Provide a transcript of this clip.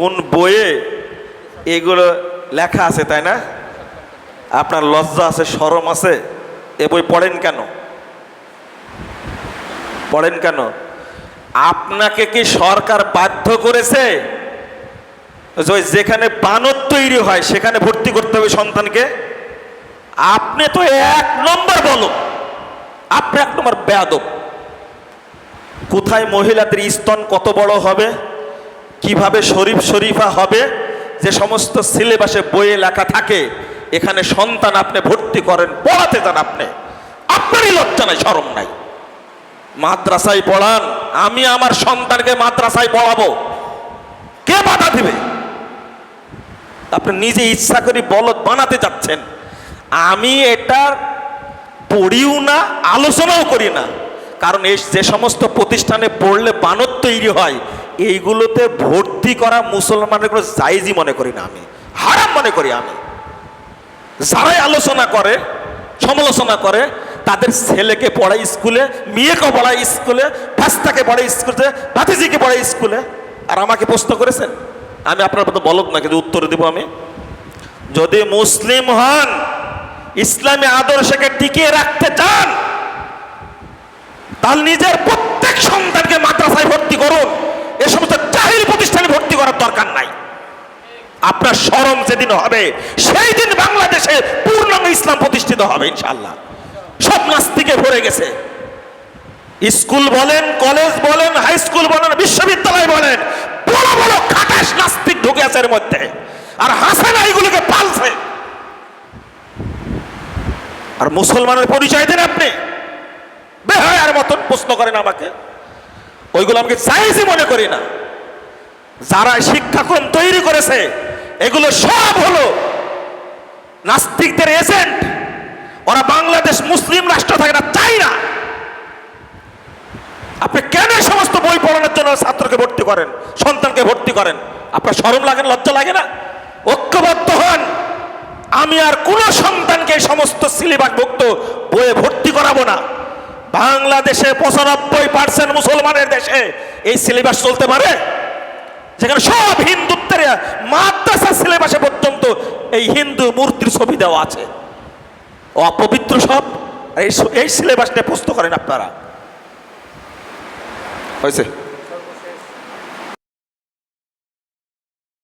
কোন বইয়ে এগুলো লেখা আছে, তাই না? আপনার লজ্জা আছে, সরম আছে, এ বই পড়েন কেন? পড়েন কেন? আপনাকে কি সরকার বাধ্য করেছে? যেখানে বানর তৈরি হয়, সেখানে ভর্তি করতে হবে সন্তানকে? আপনি তো এক নম্বর বলো। আপনি এক নম্বর বেয়াদব। কোথায় মহিলাদের স্তন কত বড় হবে? কীভাবে শরীফ শরীফা হবে, যে সমস্ত সিলেবাসে বইয়ে লেখা থাকে, এখানে সন্তান আপনি ভর্তি করেন, পড়াতে যান আপনি। আপনারই লজ্জা নাই সরম নাই। মাদ্রাসায় পড়ান, আমি আমার সন্তানকে মাদ্রাসায় পড়াবো। কে বাধা দিবে? আপনি নিজে ইচ্ছা করে বলদ বানাতে যাচ্ছেন। আমি এটার পড়িও না, আলোচনাও করি না। কারণ এই যে সমস্ত প্রতিষ্ঠানে পড়লে বানর তৈরি হয় এইগুলোতে ভর্তি করা মুসলমানের কোনো জাইজই মনে করি না আমি, হারাম মনে করি আমি। যারাই আলোচনা করে, সমালোচনা করে, তাদের ছেলেকে পড়ায় স্কুলে, মেয়েকে পড়ায় স্কুলে, ফাস্তাকে পড়ায় স্কুলে, ভাতিজিকে পড়ায় স্কুলে। আর আমাকে প্রশ্ন করেছেন? আমি আপনার মতো বলত না কিন্তু উত্তর দেবো আমি? যদি মুসলিম হন, ইসলামী আদর্শকে টিকিয়ে রাখতে চান, তাহলে নিজের প্রত্যেক সন্তানকে মাদ্রাসায় ভর্তি করুন এ সমস্ত জাহির প্রতিষ্ঠানে ভর্তি করার দরকার নাই। আপনার স্মরণ যেদিন হবে, সেই দিন বাংলাদেশে পূর্ণাঙ্গ ইসলাম প্রতিষ্ঠিত হবে ইনশাল্লাহ সব নাস্তিকে ভরে গেছে। স্কুল বলেন, কলেজ বলেন, হাই স্কুল বলেন, বিশ্ববিদ্যালয় বলেন, বড় বড় খাটাস নাস্তিক ঢুকে আছে এর মধ্যে। আর হাসে না এগুলোকে পালছে। আর মুসলমানের পরিচয় দেন আপনি। বেহায়ার মতন প্রশ্ন করেন আমাকে। ওইগুলো আমাকে চাইছি মনে করি না। যারা শিক্ষাক্রম তৈরি করেছে, এগুলো সব হলো নাস্তিকদের এজেন্ট। ওরা বাংলাদেশ মুসলিম রাষ্ট্র থাকে না চাই না। আপনি কেন সমস্ত বই পড়ানোর জন্য ছাত্রকে ভর্তি করেন, সন্তানকে ভর্তি করেন? আপনার শরম লাগে না, লজ্জা লাগে না? ঐক্যবদ্ধ হন। আমি আর কোন সন্তানকে সমস্ত সিলেবাসভুক্ত বইয়ে ভর্তি করাবো না। বাংলাদেশে পঁচানব্বই পার্সেন্ট মুসলমানের দেশে এই সিলেবাস চলতে পারে? যেখানে সব হিন্দুত্বের মাদ্রাসা সিলেবাসে পর্যন্ত এই হিন্দু মূর্তির ছবি দেওয়া আছে। অপবিত্র সব। এই সিলেবাসটা প্রস্তুত করেন আপনারা। হয়েছে?